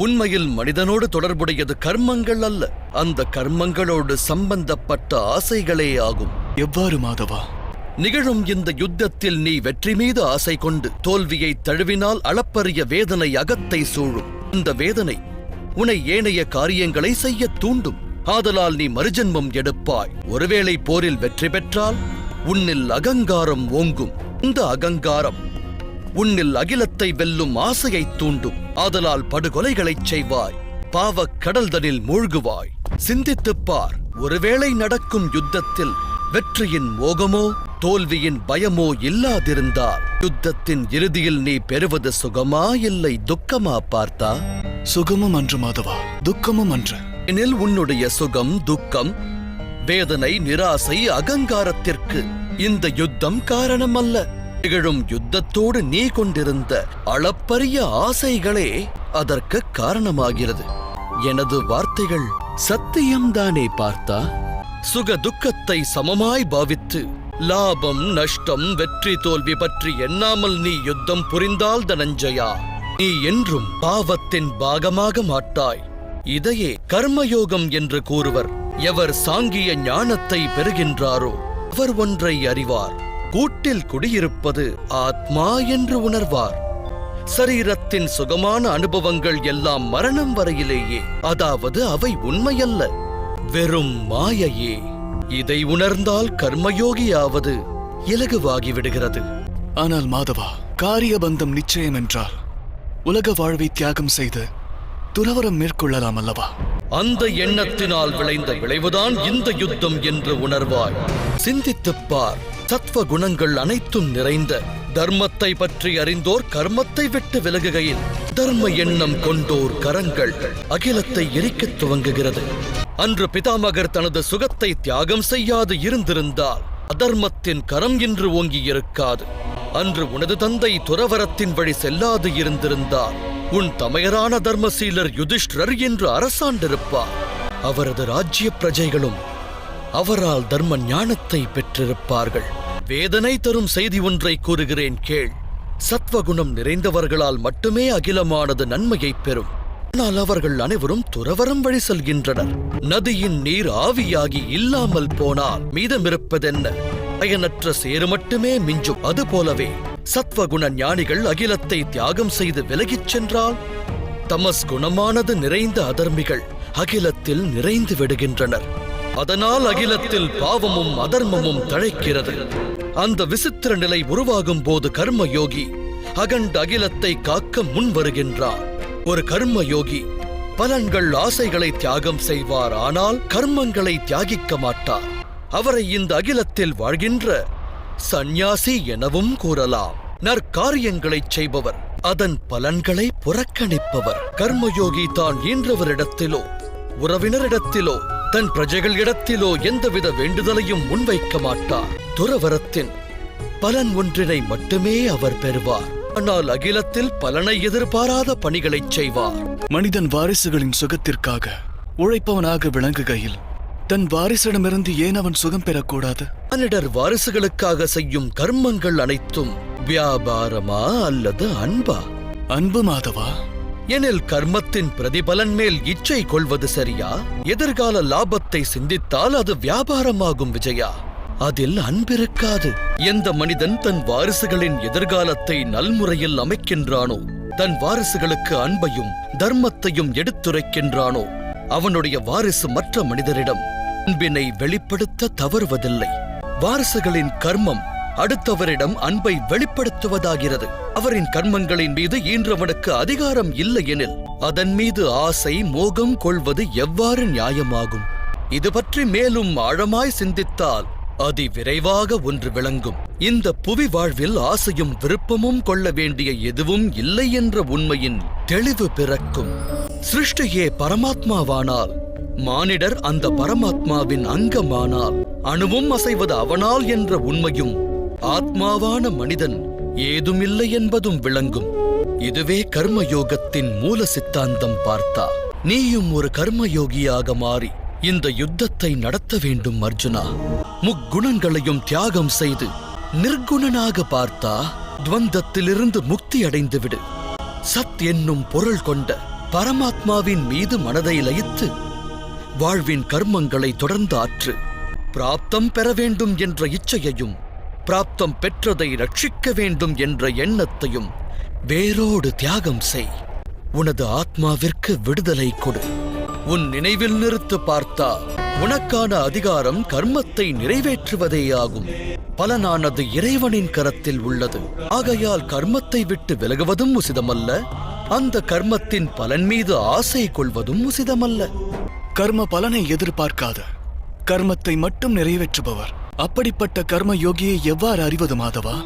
உண்மையில் மனிதனோடு தொடர்புடையது கர்மங்கள் அல்ல. அந்த கர்மங்களோடு சம்பந்தப்பட்ட ஆசைகளே ஆகும். எவ்வாறு மாதவா? நிகழும் இந்த யுத்தத்தில் நீ வெற்றி மீது ஆசை கொண்டு தோல்வியை தழுவினால் அளப்பரிய வேதனை அகத்தை சூழும். அந்த வேதனை உன்னை ஏனைய காரியங்களை செய்யத் தூண்டும். ஆதலால் நீ மறுஜன்மம் எடுப்பாய். ஒருவேளை போரில் வெற்றி பெற்றால் உன்னில் அகங்காரம் ஓங்கும். இந்த அகங்காரம் உன்னில் அகிலத்தை வெல்லும் ஆசையைத் தூண்டும். ஆதலால் படுகொலைகளைச் செய்வாய் பாவக் கடல்தனில் மூழ்குவாய். சிந்தித்துப் பார் ஒருவேளை நடக்கும் யுத்தத்தில் வெற்றியின் மோகமோ தோல்வியின் பயமோ இல்லாதிருந்தால் யுத்தத்தின் இறுதியில் நீ பெறுவது சுகமா இல்லை துக்கமா பார்த்தா? சுகமும் அன்று மாதவா துக்கமும் அன்று. எனில் உன்னுடைய சுகம் துக்கம் வேதனை நிராசை அகங்காரத்திற்கு இந்த யுத்தம் காரணமல்ல. நிகழும் யுத்தத்தோடு நீ கொண்டிருந்த அளப்பரிய ஆசைகளே அதற்கு காரணமாகிறது. எனது வார்த்தைகள் சத்தியம்தானே பார்த்தா? சுக துக்கத்தை சமமாய் பாவித்து லாபம் நஷ்டம் வெற்றி தோல்வி பற்றி எண்ணாமல் நீ யுத்தம் புரிந்தால் தனஞ்சயா? நீ என்றும் பாவத்தின் பாகமாக மாட்டாய். இதையே கர்மயோகம் என்று கூறுவர். எவர் சாங்கிய ஞானத்தை பெறுகின்றாரோ அவர் ஒன்றை அறிவார். கூட்டில் குடியிருப்பது ஆத்மா என்று உணர்வார். சரீரத்தின் சுகமான அனுபவங்கள் எல்லாம் மரணம் வரையிலேயே அதாவது அவை உண்மையல்ல. வெறும் மாயையே இதை உணர்ந்தால் கர்மயோகியாவது இலகுவாகி விடுகிறது ஆனால் மாதவா காரிய பந்தம் நிச்சயம் என்றால் உலக வாழ்வை தியாகம் செய்து துறவரம் மேற்கொள்ளலாம் அல்லவா? அந்த எண்ணத்தினால் விளைந்த விளைவுதான் இந்த யுத்தம் என்று உணர்வாய் சிந்தித்துப் பார். சத்வ குணங்கள் அனைத்தும் நிறைந்த தர்மத்தை பற்றி அறிந்தோர் கர்மத்தை விட்டு விலகுகையில் தர்ம எண்ணம் கொண்டோர் கரங்கள் அகிலத்தை எரிக்கத் துவங்குகிறது. அன்று பிதாமகர் தனது சுகத்தை தியாகம் செய்யாது இருந்திருந்தால் அதர்மத்தின் கரம் இன்று ஓங்கி இருக்காது. அன்று உனது தந்தை துறவரத்தின் வழி செல்லாது இருந்திருந்தால் உன் தமையரான தர்மசீலர் யுதிஷ்டர் என்று அரசாண்டிருப்பார். அவரது ராஜ்ய பிரஜைகளும் அவரால் தர்ம ஞானத்தை பெற்றிருப்பார்கள். வேதனை தரும் செய்தி ஒன்றை கூறுகிறேன் கேள். சத்வகுணம் நிறைந்தவர்களால் மட்டுமே அகிலமானது நன்மையைப் பெறும். ஆனால் அவர்கள் அனைவரும் துறவரம் வழி செல்கின்றனர். நதியின் நீர் ஆவியாகி இல்லாமல் போனால் மீதமிருப்பதென்ன? பயனற்ற சேறு மட்டுமே மிஞ்சும். அதுபோலவே சத்வகுண ஞானிகள் அகிலத்தை தியாகம் செய்து விலகிச் சென்றால் தமஸ் குணமானது நிறைந்த அதர்மிகள் அகிலத்தில் நிறைந்து விடுகின்றனர். அதனால் அகிலத்தில் பாவமும் அதர்மமும் தழைக்கிறது. அந்த விசித்திர நிலை உருவாகும் போது கர்ம யோகி அகண்ட அகிலத்தை காக்க முன் வருகின்றார். ஒரு கர்ம யோகி பலன்கள் ஆசைகளை தியாகம் செய்வார் ஆனால் கர்மங்களை தியாகிக்க மாட்டார். அவரை இந்த அகிலத்தில் வாழ்கின்ற சந்நியாசி எனவும் கூறலாம். நற்காரியங்களைச் செய்பவர் அதன் பலன்களை புறக்கணிப்பவர். கர்மயோகி தான் ஈன்றவரிடத்திலோ உறவினரிடத்திலோ தன் பிரஜைகளிடத்திலோ எந்தவித வேண்டுதலையும் முன்வைக்க மாட்டார். துறவரத்தின் பலன் ஒன்றினை மட்டுமே அவர் பெறுவார். ஆனால் அகிலத்தில் பலனை எதிர்பாராத பணிகளைச் செய்வார். மனிதன் வாரிசுகளின் சுகத்திற்காக உழைப்பவனாக விளங்குகையில் தன் வாரிசிடமிருந்து ஏன் அவன் சுகம் பெறக்கூடாது? அனிடர் வாரிசுகளுக்காக செய்யும் கர்மங்கள் அனைத்தும் வியாபாரமா அல்லது அன்பா? அன்பு மாதவா? எனில் கர்மத்தின் பிரதிபலன் மேல் இச்சை கொள்வது சரியா? எதிர்கால லாபத்தை சிந்தித்தால் அது வியாபாரமாகும் விஜயா. அதில் அன்பிருக்காது எந்த மனிதன் தன் வாரிசுகளின் எதிர்காலத்தை நல்முறையில் அமைக்கின்றானோ தன் வாரிசுகளுக்கு அன்பையும் தர்மத்தையும் எடுத்துரைக்கின்றானோ அவனுடைய வாரிசு மற்ற மனிதரிடம் அன்பினை வெளிப்படுத்த தவறுவதில்லை. வாரிசுகளின் கர்மம் அடுத்தவரிடம் அன்பை வெளிப்படுத்துவதாகிறது. அவரின் கர்மங்களின் மீது ஈன்றவனுக்கு அதிகாரம் இல்லை எனில் அதன் மீது ஆசை மோகம் கொள்வது எவ்வாறு நியாயமாகும்? இது பற்றி மேலும் ஆழமாய் சிந்தித்தால் அதி விரைவாக ஒன்று விளங்கும். இந்த புவி வாழ்வில் ஆசையும் விருப்பமும் கொள்ள வேண்டிய எதுவும் இல்லை என்ற உண்மையின் தெளிவு பிறக்கும். சிருஷ்டியே பரமாத்மாவானால் மானிடர் அந்த பரமாத்மாவின் அங்கமானால் அணுவும் அசைவது அவனால் என்ற உண்மையும் ஆத்மாவான மனிதன் ஏதுமில்லை என்பதும் விளங்கும். இதுவே கர்மயோகத்தின் மூல சித்தாந்தம் பார்த்தா. நீயும் ஒரு கர்மயோகியாக மாறி இந்த யுத்தத்தை நடத்த வேண்டும் அர்ஜுனா. முக்குணங்களையும் தியாகம் செய்து நிர்குணனாக பார்த்தா துவந்தத்திலிருந்து முக்தி அடைந்து விடு. சத் என்னும் பொருள் கொண்ட பரமாத்மாவின் மீது மனதை லயித்து வாழ்வின் கர்மங்களை தொடர்ந்து ஆற்று. பிராப்தம் பெற வேண்டும் என்ற இச்சையையும் பிராப்தம் பெற்றதை ரட்சிக்க வேண்டும் என்ற எண்ணத்தையும் வேரோடு தியாகம் செய். உனது ஆத்மாவிற்கு விடுதலை கொடு. உன் நினைவில் நிறுத்து பார்த்தா உனக்கான அதிகாரம் கர்மத்தை நிறைவேற்றுவதே ஆகும். பலனானது இறைவனின் கரத்தில் உள்ளது. ஆகையால் கர்மத்தை விட்டு விலகுவதும் உசிதமல்ல. அந்த கர்மத்தின் பலன் மீது ஆசை கொள்வதும் உசிதமல்ல. கர்ம பலனை எதிர்பார்க்காத கர்மத்தை மட்டும் நிறைவேற்றுபவர். அப்படிப்பட்ட கர்ம யோகியை எவ்வாறு அறிவது மாதவா?